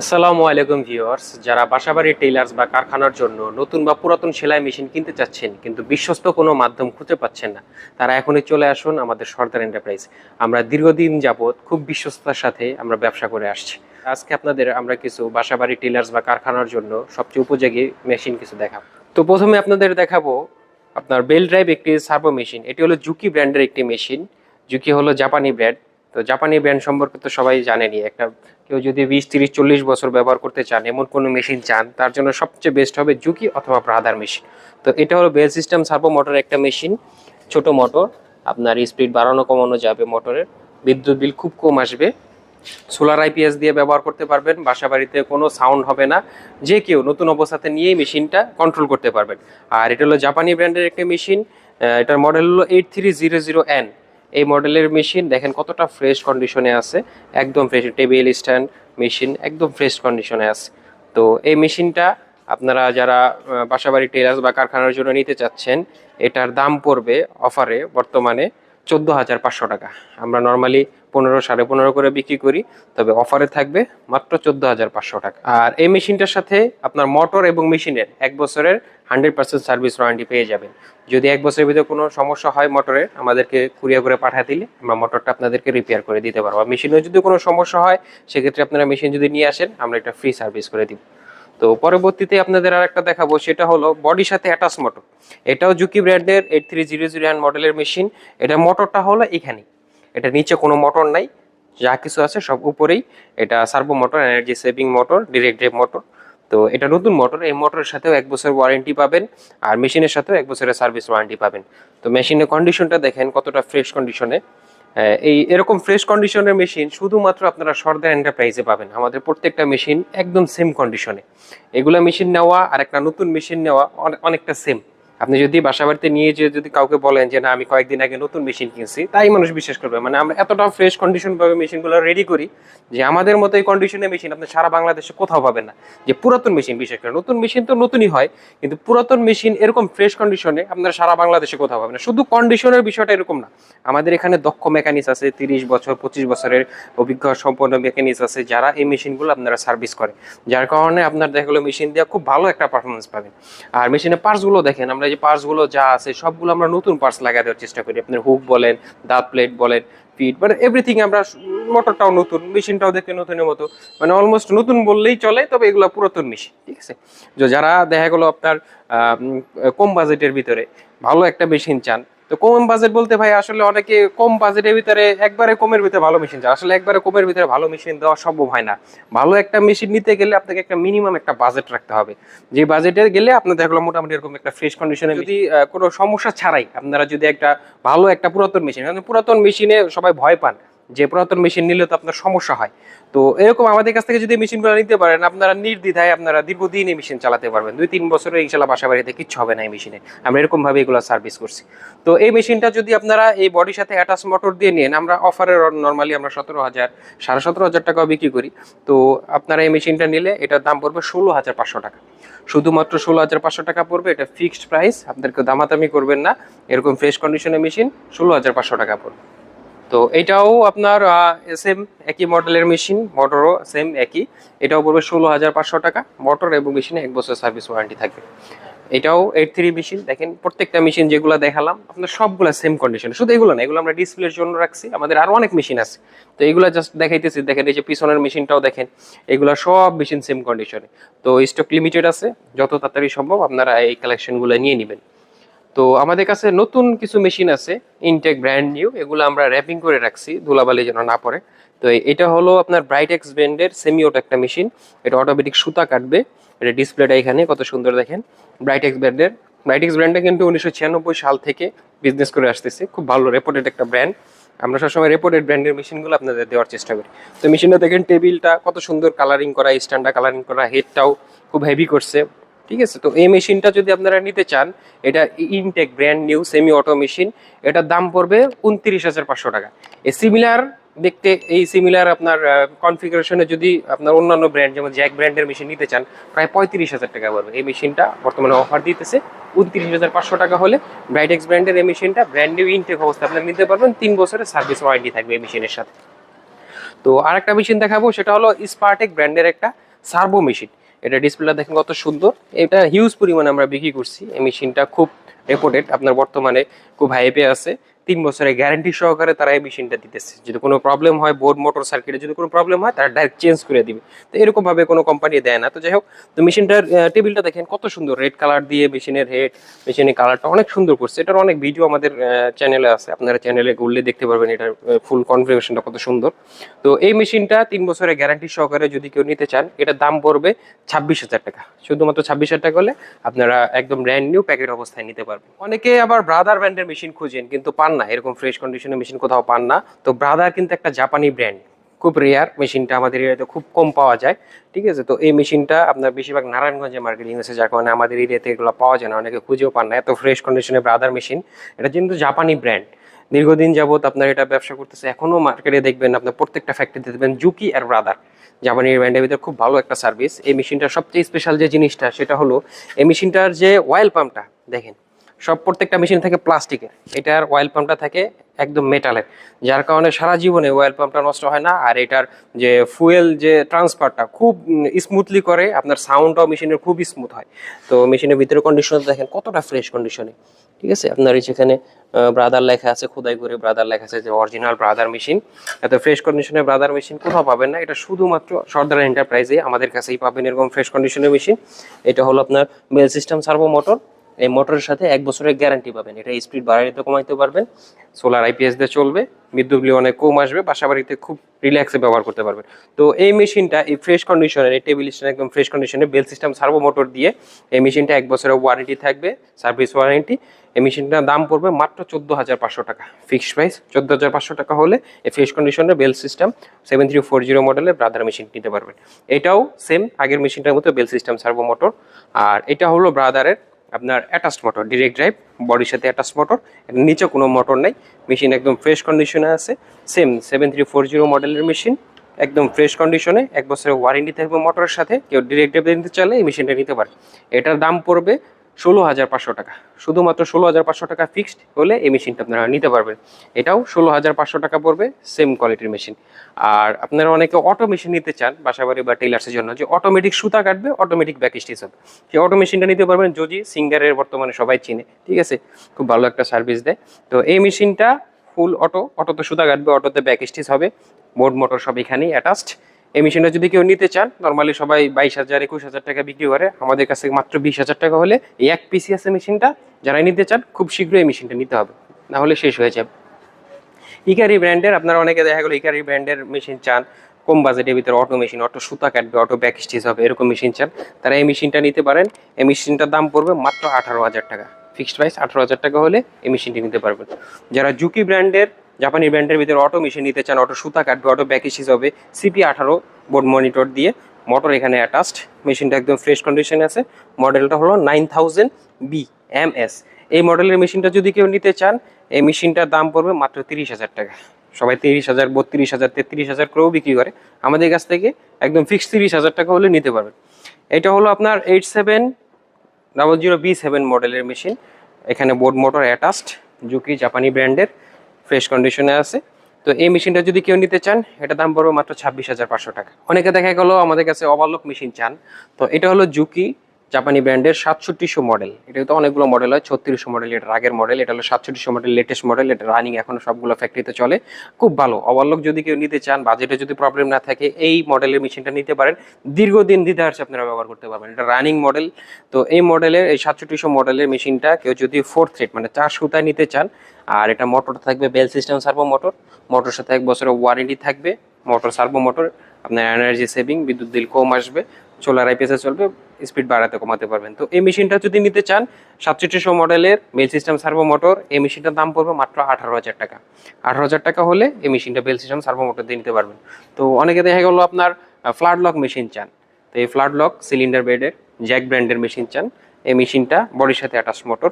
আসসালামু আলাইকুম ভিউয়ার্স, যারা বাসাবাড়ি টেইলার্স বা কারখানার জন্য নতুন বা পুরাতন সেলাই মেশিন কিনতে চাচ্ছেন, কিন্তু বিশ্বস্ত কোনো মাধ্যম খুঁজে পাচ্ছেন না, তারা এখনই চলে আসুন আমাদের সর্দার এন্টারপ্রাইজ। আমরা দীর্ঘদিন যাবৎ খুব বিশ্বস্ততার সাথে আমরা ব্যবসা করে আসছি। আজকে আপনাদের আমরা কিছু বাসাবাড়ি টেইলার্স বা কারখানার জন্য সবচেয়ে উপযোগী মেশিন কিছু দেখাবো। তো প্রথমে আপনাদের দেখাবো আপনার বেল ড্রাইভ একটি সার্ভো মেশিন, এটি হলো জুকি ব্র্যান্ডের একটি মেশিন, জুকি হলো জাপানি ব্র্যান্ড। তো জাপানি ব্র্যান্ড সম্পর্কে তো সবাই জানেনই একটা কেউ যদি বিশ, তিরিশ, চল্লিশ বছর ব্যবহার করতে চান, এমন কোনো মেশিন চান, তার জন্য সবচেয়ে বেস্ট হবে জুকি অথবা ব্রাদার মেশিন তো এটা হলো বেল সিস্টেম সার্ভো মোটর একটা মেশিন ছোট মোটর আপনার স্পিড বাড়ানো, কমানো যাবে মোটরের বিদ্যুৎ বিল খুব কম আসবে। সোলার আইপিএস দিয়ে ব্যবহার করতে পারবেন বাসা বাড়িতে কোনো সাউন্ড হবে না। যে কেউ নতুন অবস্থাতে নিয়েই মেশিনটা কন্ট্রোল করতে পারবেন। আর এটা হলো জাপানি ব্র্যান্ডের একটা মেশিন এটার মডেল হলো eight three zero zero N এই মডেলের মেশিন দেখেন কতটা ফ্রেশ কন্ডিশনে আছে, একদম ফ্রেশ টেবিল স্ট্যান্ড মেশিন একদম ফ্রেশ কন্ডিশনে আছে। তো এই মেশিনটা আপনারা যারা বাসাবাড়ি টেলার্স বা কারখানার জন্য নিতে চাচ্ছেন, এটার দাম পড়বে অফারে বর্তমানে চোদ্দ হাজার পাঁচশো টাকা। আমরা নর্মালি পনেরো, সাড়ে পনেরো করে বিক্রি করি, তবে অফারে থাকবে মাত্র চোদ্দ হাজার পাঁচশো টাকা। আর এই মেশিনটার সাথে আপনার মোটর এবং মেশিনের এক বছরের হান্ড্রেড পার্সেন্ট সার্ভিস ওয়ারেন্টি পেয়ে যাবেন। যদি এক বছরের ভিতরে কোনো সমস্যা হয় মোটরের আমাদেরকে কুরিয়া করে পাঠিয়ে দিলে আমরা মোটরটা আপনাদেরকে রিপেয়ার করে দিতে পারব। মেশিনের যদি কোনো সমস্যা হয়, সেক্ষেত্রে আপনারা মেশিন যদি নিয়ে আসেন, আমরা এটা ফ্রি সার্ভিস করে দিব। তো পরবর্তীতে আপনাদের আর একটা দেখাবো, সেটা হলো বডির সাথে অ্যাটাচ মোটর এটাও জুকি ব্র্যান্ডের eight three zero zero hand মডেলের মেশিন এটা মোটরটা হলো এখানে এটা নিচে কোনো মোটর নাই, যা কিছু আছে সব উপরেই। এটা servo motor energy saving motor direct drive motor তো এটা নতুন মোটর এই মোটরের সাথেও এক বছর ওয়ারেন্টি পাবেন আর মেশিনের সাথেও এক বছরের সার্ভিস ওয়ারেন্টি পাবেন। তো মেশিনের কন্ডিশনটা দেখেন কতটা ফ্রেশ কন্ডিশনে এই এরকম ফ্রেশ কন্ডিশনের মেশিন শুধুমাত্র আপনারা সর্দার এন্টারপ্রাইজে পাবেন। আমাদের প্রত্যেকটা মেশিন একদম সেম কন্ডিশনে এগুলা মেশিন নেওয়া আর একটা নতুন মেশিন নেওয়া অনে- অনেকটা সেম আপনি যদি বাসা বাড়িতে নিয়ে যে যদি কাউকে বলেন যে, না, আমি কয়েকদিন আগে নতুন মেশিন কিনছি, তাই মানুষ বিশ্বাস করবে। মানে আমরা এতটা ফ্রেশ কন্ডিশন ভাবে মেশিনগুলো রেডি করি যে, আমাদের মতো এই কন্ডিশনে মেশিন আপনি সারা বাংলাদেশে কোথাও পাবেন না। যে, পুরাতন মেশিন বিশেষ করে নতুন মেশিন তো নতুনই হয়, কিন্তু পুরাতন মেশিন এরকম ফ্রেশ কন্ডিশনে আপনারা সারা বাংলাদেশে কোথাও পাবেন না। শুধু কন্ডিশনের বিষয়টা এরকম না, আমাদের এখানে দক্ষ মেকানিক্স আছে, তিরিশ বছর, পঁচিশ বছরের অভিজ্ঞ সম্পন্ন মেকানিক্স আছে, যারা এই মেশিনগুলো আপনারা সার্ভিস করে। যার কারণে আপনার দেখা গেলো মেশিন দিয়ে খুব ভালো একটা পারফরমেন্স পাবেন। আর মেশিনের পার্টসগুলো দেখেন, আমরা যে পার্টসগুলো যা আছে, সবগুলো আমরা নতুন পার্টস লাগা দেওয়ার চেষ্টা করি। আপনার হুক বলেন, দাঁত প্লেট বলেন ফিট মানে এভরিথিং আমরা মোটরটাও নতুন, মেশিনটাও দেখতে নতুনের মতো। মানে অলমোস্ট নতুন বললেই চলে, তবে এগুলো পুরাতন মেশিন ঠিক আছে? যারা, দেখা গেলো আপনার কম বাজেটের ভিতরে, ভালো একটা মেশিন চান তো কম বাজেট বলতে ভাই আসলে অনেকে কম বাজেটের ভিতরে একবারে কমের ভিতরে ভালো মেশিন চায়। আসলে একবারে কমের ভিতরে ভালো মেশিন দেওয়া সম্ভব হয় না। ভালো একটা মেশিন নিতে গেলে আপনাকে একটা মিনিমাম একটা বাজেট রাখতে হবে। যে বাজেটে গেলে আপনার দেখা গেলো মোটামুটি এরকম একটা ফ্রেশ কন্ডিশনে যদি কোনো সমস্যা ছাড়াই আপনারা যদি একটা ভালো একটা পুরাতন মেশিন পুরাতন মেশিনে সবাই ভয় পান যে পুরাতন মেশিন নিলে তো আপনার সমস্যা হয়। তো এরকম আমাদের কাছ থেকে যদি মেশিনগুলো নিতে পারেন, আপনারা নির্দ্বিধায় আপনারা দীর্ঘদিন এই মেশিন চালাতে পারবেন। দুই তিন বছরে ইনশাল্লাহ বাসা বাড়িতে কিচ্ছু হবে না এই মেশিনে আমরা এরকম ভাবে এগুলো সার্ভিস করছি। তো এই মেশিনটা যদি আপনারা এই বডির সাথে অ্যাটাচ মোটর দিয়ে নেন, আমরা অফারে নর্মালি আমরা সতেরো হাজার, সাড়ে সতেরো হাজার টাকাও বিক্রি করি। তো আপনারা এই মেশিনটা নিলে এটার দাম পড়বে ষোলো হাজার পাঁচশো টাকা। শুধুমাত্র ষোলো হাজার পাঁচশো টাকা পড়বে, এটা ফিক্সড প্রাইস আপনাদেরকে দামাতামি করবেন না। এরকম ফ্রেশ কন্ডিশনের মেশিন ষোলো হাজার পাঁচশো টাকা পড়বে। তো এটাও আপনার সেম একই মডেলের মেশিন মোটরও সেম একই। এটাও পড়বে ষোলো হাজার পাঁচশো টাকা মোটর এবং মেশিনে এক বছর সার্ভিস ওয়ারেন্টি থাকবে। এটাও এইট থ্রি মেশিন দেখেন প্রত্যেকটা মেশিন যেগুলো দেখালাম, আপনার সবগুলো সেম কন্ডিশন শুধু এগুলো না, এগুলো আমরা ডিসপ্লের জন্য রাখছি, আমাদের আরও অনেক মেশিন আছে। তো এগুলো জাস্ট দেখাইতেছি, দেখেন এই যে পিছনের মেশিনটাও দেখেন, এগুলো সব মেশিন সেম কন্ডিশনে তো স্টক লিমিটেড আছে, যত তাড়াতাড়ি সম্ভব আপনারা এই কালেকশনগুলো নিয়ে নেবেন। তো আমাদের কাছে নতুন কিছু মেশিন আছে ইনটেক ব্র্যান্ড নিউ এগুলো আমরা র্যাপিং করে রাখছি, ধুলাবালি যেন না পড়ে। তো এটা হলো আপনার ব্রাইট এক্স ব্র্যান্ডের সেমিওট একটা মেশিন এটা অটোমেটিক সুতা কাটবে, এটা ডিসপ্লেটা এখানে, কত সুন্দর দেখেন। ব্রাইট এক্স ব্র্যান্ডের ব্রাইট এক্স ব্র্যান্ডটা কিন্তু উনিশশো ছিয়ানব্বই সাল থেকে বিজনেস করে আসতেছে, খুব ভালো রেপুটেড একটা ব্র্যান্ড আমরা সবসময় রেপুটেড ব্র্যান্ডের মেশিনগুলো আপনাদের দেওয়ার চেষ্টা করি। তো মেশিনটা দেখেন টেবিলটা কত সুন্দর কালারিং করা স্ট্যান্ডার্ড কালারিং করা হেডটাও খুব হেভি করছে। ঠিক আছে? তো এই মেশিনটা যদি আপনারা নিতে চান, এটা intact brand new semi auto machine এটার দাম পড়বে উনত্রিশ হাজার পাঁচশো টাকা। এই সিমিলার দেখতে, এই সিমিলার আপনার কনফিগারেশনে যদি আপনার অন্যান্য ব্র্যান্ড যেমন জ্যাক ব্র্যান্ডের মেশিন নিতে চান, প্রায় পঁয়ত্রিশ হাজার টাকা পড়বে। এই মেশিনটা বর্তমানে অফার দিতেছে উনত্রিশ হাজার পাঁচশো টাকা হলে ব্রাইটেক্স ব্র্যান্ডের এই মেশিনটা ব্র্যান্ড নিউ ইনটেক অবস্থা আপনারা নিতে পারবেন, তিন বছরের সার্ভিস ওয়ারেন্টি থাকবে এই মেশিনের সাথে। তো আরেকটা মেশিন দেখাবো, সেটা হলো স্পার্টেক ব্র্যান্ডের একটা সার্ভো মেশিন এটা ডিসপ্লেটা দেখেন কত সুন্দর। এটা হিউজ পরিমাণে আমরা বিক্রি করছি। এই মেশিনটা খুব রেপোর্টেড আপনার বর্তমানে খুব হাইপে আছে। তিন বছরের গ্যারান্টি সহকারে তারা এই মেশিনটা দিতেছে। যদি কোনো প্রবলেম হয় বোর্ড মোটর সার্কিটে যদি কোনো প্রবলেম হয়, তারা ডাইরেক্ট চেঞ্জ করে দিবে। তো এরকম ভাবে কোনো কোম্পানি দেয় না। তো যাই হোক, তো মেশিনটার টেবিলটা দেখেন, কত সুন্দর। রেড কালার দিয়ে মেশিনের হেড মেশিনের কালারটা অনেক সুন্দর করছে। এটার অনেক ভিডিও আমাদের চ্যানেলে আছে। আপনারা চ্যানেলে ঘুরলে দেখতে পারবেন এটার ফুল কনফিগারেশনটা কত সুন্দর। তো এই মেশিনটা তিন বছরের গ্যারান্টি সহকারে যদি কেউ নিতে চান, এটার দাম পড়বে ছাব্বিশ হাজার টাকা। শুধুমাত্র ছাব্বিশ হাজার টাকা হলে আপনারা একদম ব্র্যান্ড নিউ প্যাকেট অবস্থায় নিতে পারবেন। অনেকে আবার ব্রাদার ব্র্যান্ডের মেশিন খুঁজেন, কিন্তু পান না, এরকম ফ্রেশ কন্ডিশনের মেশিন কোথাও পান না। তো ব্রাদার কিন্তু একটা জাপানি ব্র্যান্ড খুব রেয়ার মেশিনটা আমাদের এরিয়াতে খুব কম পাওয়া যায়, ঠিক আছে? তো এই মেশিনটা আপনার বেশিরভাগ নারায়ণগঞ্জে মার্কেটিং আছে যার কারণে আমাদের এরিয়াতে এগুলো পাওয়া যায় না, অনেকে খুঁজেও পান না। এত ফ্রেশ কন্ডিশনের ব্রাদার মেশিন এটা কিন্তু জাপানি ব্র্যান্ড দীর্ঘদিন যাবত আপনার এটা ব্যবসা করতেছে, এখনও মার্কেটে দেখবেন আপনার প্রত্যেকটা ফ্যাক্টরিতে দেখবেন জুকি আর ব্রাদার জাপানি ব্র্যান্ডের ভিতরে খুব ভালো একটা সার্ভিস এই মেশিনটার সবচেয়ে স্পেশাল যে জিনিসটা, সেটা হলো, এই মেশিনটার যে অয়েল পাম্পটা দেখেন সব প্রত্যেকটা মেশিন থাকে প্লাস্টিকের। এটার অয়েল পাম্পটা থাকে একদম মেটালের যার কারণে সারা জীবনে অয়েল পাম্পটা নষ্ট হয় না, আর এটার যে ফুয়েল যে ট্রান্সফারটা খুব স্মুথলি করে, আপনার সাউন্ডটাও মেশিনের খুব স্মুথ হয়। তো মেশিনের ভিতরে কন্ডিশন দেখেন, কতটা ফ্রেশ কন্ডিশনে ঠিক আছে? আপনার এই যেখানে ব্রাদার লেখা আছে, খোদাই করে ব্রাদার লেখা আছে, যে অরিজিনাল ব্রাদার মেশিন এত ফ্রেশ কন্ডিশনের ব্রাদার মেশিন কোথাও পাবেন না। এটা শুধুমাত্র সর্দার এন্টারপ্রাইজে আমাদের কাছেই পাবেন এরকম ফ্রেশ কন্ডিশনের মেশিন এটা হলো আপনার বেল সিস্টেম সার্ভো মোটর এই মোটরের সাথে এক বছরের গ্যারান্টি পাবেন। এটা স্পিড বাড়াইতে কমাইতে পারবেন। সোলার আইপিএস দিয়ে চলবে। বিদ্যুৎ বিল অনেক কম আসবে। বাসা বাড়িতে খুব রিল্যাক্সে ব্যবহার করতে পারবেন। তো এই মেশিনটা, এই ফ্রেশ কন্ডিশনের এই টেবিল স্ট্যান্ড একদম ফ্রেশ কন্ডিশনে বেল সিস্টেম সার্ভো মোটর দিয়ে এই মেশিনটা এক বছরের ওয়ারেন্টি থাকবে সার্ভিস ওয়ারেন্টি এই মেশিনটার দাম পড়বে মাত্র চোদ্দ হাজার পাঁচশো টাকা। ফিক্সড প্রাইস চোদ্দ হাজার পাঁচশো টাকা হলে এই ফ্রেশ কন্ডিশনের belt system seven three four zero মডেলের ব্রাদার মেশিন নিতে পারবেন। এটাও সেম আগের মেশিনটার মতো বেল সিস্টেম সার্ভো মোটর আর এটা হলো ব্রাদারের আপনার অ্যাটাচ মোটর ডিরেক্ট ড্রাইভ বডির সাথে অ্যাটাচ মোটর নিচে কোনো মোটর নেই মেশিন একদম ফ্রেশ কন্ডিশনে আছে same seven three four zero মডেলের মেশিন একদম ফ্রেশ কন্ডিশনে এক বছরের ওয়ারেন্টি থাকবে মোটরের সাথে, কেউ ডিরেক্ট ড্রাইভ নিতে চাইলে এই মেশিনটা নিতে পারে। এটার দাম পড়বে ষোলো হাজার পাঁচশো টাকা। শুধুমাত্র ষোলো হাজার পাঁচশো টাকা ফিক্সড হলে এই মেশিনটা আপনারা নিতে পারবেন। এটাও ষোলো হাজার পাঁচশো টাকা পড়বে সেম কোয়ালিটির মেশিন আর আপনারা অনেকে অটো মেশিন নিতে চান, বাসাবাড়ি বা টেলার্সের জন্য, যে অটোমেটিক সুতা কাটবে অটোমেটিক ব্যাক স্টিচ হবে। সেই অটো মেশিনটা নিতে পারবেন যদি সিঙ্গারের বর্তমানে সবাই চিনে, ঠিক আছে? খুব ভালো একটা সার্ভিস দেয়। তো এই মেশিনটা ফুল অটো অটোতে সুতা কাটবে অটোতে ব্যাক স্টিচ হবে। বোর্ড মোটর সব এখানেই অ্যাটাচড এই মেশিনটা যদি কেউ নিতে চান নর্মালি সবাই বাইশ হাজার, একুশ হাজার টাকা বিক্রি করে। আমাদের কাছে মাত্র বিশ হাজার টাকা হলে এই এক পিসি আছে মেশিনটা যারা নিতে চান, খুব শীঘ্রই এই মেশিনটা নিতে হবে। না হলে শেষ হয়ে যাবে। ইকারি ব্র্যান্ডের আপনারা অনেকে দেখা গেলো ইকারি ব্র্যান্ডের মেশিন চান। কম বাজেটের ভিতরে অটো মেশিন অটো সুতা কাটবে অটো ব্যাক স্টিচ হবে, এরকম মেশিন চান। তারা এই মেশিনটা নিতে পারেন। এই মেশিনটার দাম পড়বে মাত্র আঠারো হাজার টাকা। ফিক্সড প্রাইস আঠারো হাজার টাকা হলে এই মেশিনটি নিতে পারবেন। যারা জুকি ব্র্যান্ডের জাপানি ব্র্যান্ডের ভিতরে অটো মেশিন নিতে চান, অটো সুতা কাটবে, অটো স্টিচ হবে সিপি আঠারো বোর্ড মনিটর দিয়ে। মোটর এখানে অ্যাটাচড মেশিনটা একদম ফ্রেশ কন্ডিশনে আছে। মডেলটা হলো nine thousand B M S এই মডেলের মেশিনটা যদি কেউ নিতে চান, এই মেশিনটার দাম পড়বে মাত্র তিরিশ হাজার টাকা। সবাই তিরিশ হাজার, বত্রিশ হাজার, তেত্রিশ হাজার করেও বিক্রি করে। আমাদের কাছ থেকে একদম ফিক্স তিরিশ হাজার টাকা হলে নিতে পারবেন। এটা হলো আপনার eight seven double zero B seven মডেলের মেশিন। এখানে বোর্ড মোটর অ্যাটাচড জুকি জাপানি ব্র্যান্ডের। ফ্রেশ কন্ডিশনে আছে। তো এই মেশিনটা যদি কেউ নিতে চান, এটা দাম পড়বে মাত্র ছাব্বিশ হাজার পাঁচশো টাকা। অনেকে দেখা গেলো আমাদের কাছে ওভারলক মেশিন চান। তো এটা হলো জুকি জাপানি ব্র্যান্ডের সাতষট্টিশো মডেল। এটা তো অনেকগুলো মডেল হয়, ছত্রিশশো মডেল, এটা আগের মডেল, এটা হলো সাতষট্টিশো মডেল লেটেস্ট মডেল এটা রানিং এখনও সবগুলো ফ্যাক্টরিতে চলে। খুব ভালো ওভারলক যদি কেউ নিতে চান বাজেটে যদি প্রবলেম না থাকে, এই মডেলের মেশিনটা নিতে পারেন। দীর্ঘদিন দিতে আসছে আপনারা ব্যবহার করতে পারবেন, এটা রানিং মডেল তো এই মডেলের এই সাতষট্টিশো মডেলের মেশিনটা কেউ যদি ফোর থ্রেড মানে চার সুতায় নিতে চান, আর এটা মোটর থাকবে belt system servo motor motor সাথে এক বছরের ওয়ারেন্টি থাকবে মোটর সার্ভো মোটর আপনার এনার্জি সেভিং বিদ্যুৎ বিল কম আসবে সোলার আইপিএসে চলবে স্পিড বাড়াতে কমাতে পারবেন। তো এই মেশিনটা যদি নিতে চান, সাতষট্টিশো মডেলের বেল সিস্টেম সার্ভো মোটর এই মেশিনটার দাম পড়বে মাত্র আঠারো হাজার টাকা। আঠারো হাজার টাকা হলে এই মেশিনটা বেল সিস্টেম সার্ভো মোটর দিয়ে নিতে পারবেন। তো অনেকে দেখা গেলো আপনার ফ্লাড লক মেশিন চান। তো এই ফ্লাড লক, সিলিন্ডার বেডের, জ্যাক ব্র্যান্ডের মেশিন চান। এই মেশিনটা বডির সাথে অ্যাটাচ মোটর।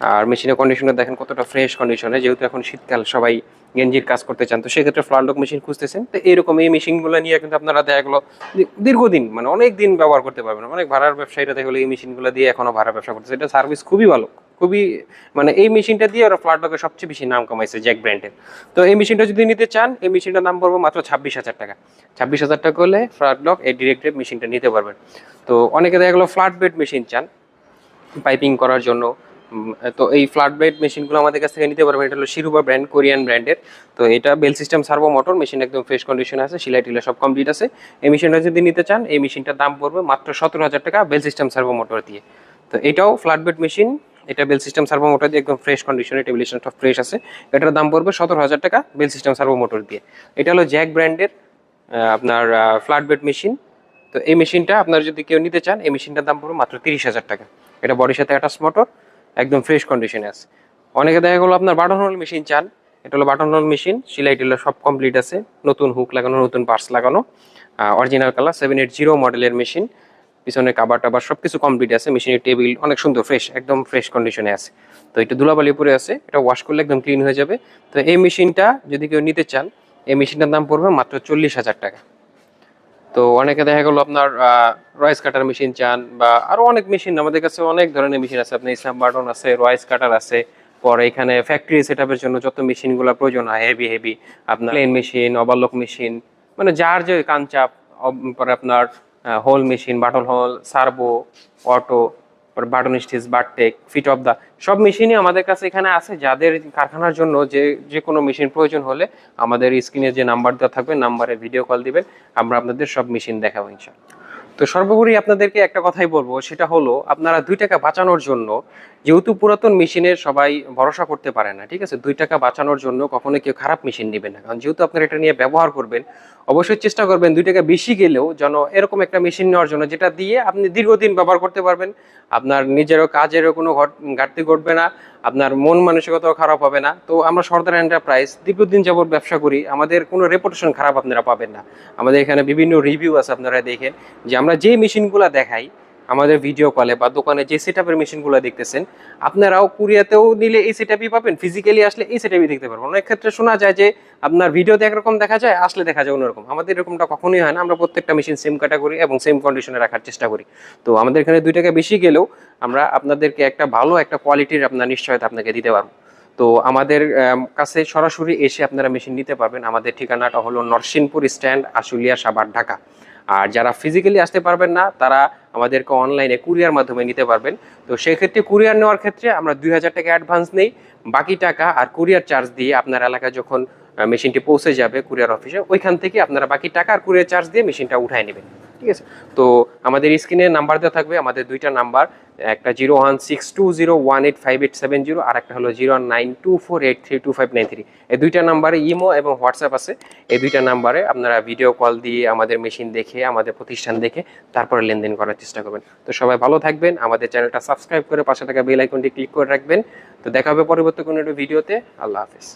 আর মেশিনের কন্ডিশনে দেখেন কতটা ফ্রেশ কন্ডিশনে যেহেতু এখন শীতকাল, সবাই গেঞ্জির কাজ করতে চান, তো সেক্ষেত্রে ফ্লাডলক মেশিন খুঁজতেছেন। তো এরকম এই মেশিনগুলো নিয়ে কিন্তু আপনারা দেখা গেলো দীর্ঘদিন মানে অনেক দিন ব্যবহার করতে পারবেন। অনেক ভাড়ার ব্যবসায়ীরা দেখা গেলো এই মেশিনগুলো দিয়ে এখনও ভাড়া ব্যবসা করতেছে। এটা সার্ভিস খুবই ভালো, খুবই মানে এই মেশিনটা দিয়ে ওরা ফ্ল্যাট লকের সবচেয়ে বেশি নাম কামাইছে জ্যাক ব্র্যান্ডের তো এই মেশিনটা যদি নিতে চান, এই মেশিনটার দাম পড়বে মাত্র ছাব্বিশ হাজার টাকা। ছাব্বিশ হাজার টাকা হলে ফ্ল্যাট লক এই ডিরেক্টেড মেশিনটা নিতে পারবেন। তো অনেকে দেখা গেলো ফ্ল্যাট বেড মেশিন চান পাইপিং করার জন্য। তো এই ফ্ল্যাট বেড মেশিনগুলো আমাদের কাছ থেকে নিতে পারবেন। এটা হলো শিরুবা ব্র্যান্ড কোরিয়ান ব্র্যান্ডের তো এটা belt system servo motor machine একদম ফ্রেশ কন্ডিশন আছে, সিলাই টিলা সব কমপ্লিট আছে। এই মেশিনটা যদি নিতে চান, এই মেশিনটার দাম পড়বে মাত্র সতেরো হাজার টাকা বেল সিস্টেম সার্ভো মোটর দিয়ে। তো এটাও ফ্ল্যাট বেড মেশিন এটা বেল সিস্টেম সার্ভো মোটর দিয়ে একদম ফ্রেশ কন্ডিশনে টেবিলেশনটা ফ্রেশ আছে। এটার দাম পড়বে সতেরো হাজার টাকা বেল সিস্টেম সার্ভো মোটর দিয়ে। এটা হলো জ্যাক ব্র্যান্ডের আপনার ফ্ল্যাট বেড মেশিন তো এই মেশিনটা আপনার যদি কেউ নিতে চান, এই মেশিনটার দাম পড়বে মাত্র তিরিশ হাজার টাকা। এটা বডির সাথে অ্যাটাচ মোটর একদম ফ্রেশ কন্ডিশনে আছে। অনেকে দেখা গেলো আপনার বাটন হোল মেশিন চান, এটা হলো বাটন হোল মেশিন সিলাই টিলা সব কমপ্লিট আছে, নতুন হুক লাগানো, নতুন পার্টস লাগানো original colour seven eight zero মডেলের মেশিন পিছনে কাবার টাবার সব কিছু কমপ্লিট আছে মেশিনের টেবিল অনেক সুন্দর ফ্রেশ একদম ফ্রেশ কন্ডিশনে আছে। তো এটা ধুলাবালি উপরে আছে, এটা ওয়াশ করলে একদম ক্লিন হয়ে যাবে। তো এই মেশিনটা যদি কেউ নিতে চান, এই মেশিনটার দাম পড়বে মাত্র চল্লিশ হাজার টাকা। তো অনেকে দেখা গেলো আপনার রয়েস কাটার মেশিন চান বা আরও অনেক মেশিন আমাদের কাছে অনেক ধরনের মেশিন আছে। আপনার ইসলাম বাটন আছে রয়েস কাটার আছে, পরে এখানে ফ্যাক্টরি সেট জন্য যত মেশিনগুলো প্রয়োজন হয় হেভি হেভি আপনার প্লেন মেশিন অবালক মেশিন মানে যার যে কাঞ্চাপ পরে আপনার hole machine button hole servo auto button stitch bartack fit of the, সব মেশিনই আমাদের কাছে এখানে আছে। যাদের কারখানার জন্য যে যে কোনো মেশিন প্রয়োজন হলে আমাদের স্ক্রিনে যে নাম্বার দেওয়া থাকবে, নাম্বারে ভিডিও কল দিবেন, আমরা আপনাদের সব মেশিন দেখাবো ইনশাল্লাহ তো সর্বোপরি আপনাদেরকে একটা কথাই বলব, সেটা হলো আপনারা দুই টাকা বাঁচানোর জন্য যেহেতু পুরাতন মেশিনের সবাই ভরসা করতে পারে না, ঠিক আছে? দুই টাকা বাঁচানোর জন্য কখনো কেউ খারাপ মেশিন নেবেন না। কারণ যেহেতু আপনারা এটা নিয়ে ব্যবহার করবেন, অবশ্যই চেষ্টা করবেন দুই টাকা বেশি গেলেও যেন এরকম একটা মেশিন নেওয়ার জন্য, যেটা দিয়ে আপনি দীর্ঘদিন ব্যবহার করতে পারবেন। আপনার নিজেরও কাজেরও কোনো ঘট- ঘাটতি ঘটবে না। আপনার মন মানসিকতাও খারাপ হবে না। তো আমরা সর্দার এন্টারপ্রাইজ দীর্ঘদিন যাবত ব্যবসা করি, আমাদের কোনো রেপুটেশন খারাপ আপনারা পাবেন না। আমাদের এখানে বিভিন্ন রিভিউ আছে আপনারা দেখেন যে আমরা যে মেশিনগুলো দেখাই আমাদের ভিডিও কলে বা দোকানে যে সেট আপের মেশিনগুলো দেখতেছেন, আপনারাও কুরিয়াতেও নিলে এই সেট আপই পাবেন ফিজিক্যালি আসলে এই সেট আপই দেখতে পারবেন। অনেক ক্ষেত্রে শোনা যায় যে আপনার ভিডিওতে একরকম দেখা যায়, আসলে দেখা যায় অন্যরকম। আমাদের এরকমটা কখনোই হয় না, আমরা প্রত্যেকটা মেশিন সেম ক্যাটাগরি এবং সেম কন্ডিশনে রাখার চেষ্টা করি। তো আমাদের এখানে দুই টাকা বেশি গেলেও আমরা আপনাদেরকে একটা ভালো একটা কোয়ালিটির আপনার নিশ্চয়তা আপনাকে দিতে পারব। তো আমাদের কাছে সরাসরি এসে আপনারা মেশিন নিতে পারবেন। আমাদের ঠিকানাটা হলো নরসিংপুর স্ট্যান্ড আশুলিয়া সাবার ঢাকা। আর যারা ফিজিক্যালি আসতে পারবেন না, তারা আমাদেরকে অনলাইনে কুরিয়ার মাধ্যমে নিতে পারবেন। তো সেক্ষেত্রে কুরিয়ার নেওয়ার ক্ষেত্রে আমরা দুই হাজার টাকা অ্যাডভান্স নেই। বাকি টাকা আর কুরিয়ার চার্জ দিয়ে আপনার এলাকা যখন মেশিনটি পৌঁছে যাবে কুরিয়ার অফিসে, ওইখান থেকে আপনারা বাকি টাকা আর কুরিয়ার চার্জ দিয়ে মেশিনটা উঠায় নেবেন। ঠিক আছে? তো আমাদের স্ক্রিনে নাম্বার দেওয়া থাকবে, আমাদের দুইটা নাম্বার, একটা zero one six two zero one eight five eight seven zero আর একটা হলো zero nine two four eight three two five nine three. এই দুইটা নাম্বারে ইমো এবং হোয়াটসঅ্যাপ আছে। এই দুইটা নাম্বারে আপনারা ভিডিও কল দিয়ে আমাদের মেশিন দেখে, আমাদের প্রতিষ্ঠান দেখে তারপরে লেনদেন করার চেষ্টা করবেন। তো সবাই ভালো থাকবেন, আমাদের চ্যানেলটা সাবস্ক্রাইব করে পাশে থাকা বেল আইকনটি ক্লিক করে রাখবেন। তো দেখা হবে পরবর্তী কোনো একটা ভিডিওতে, আল্লাহ হাফেজ।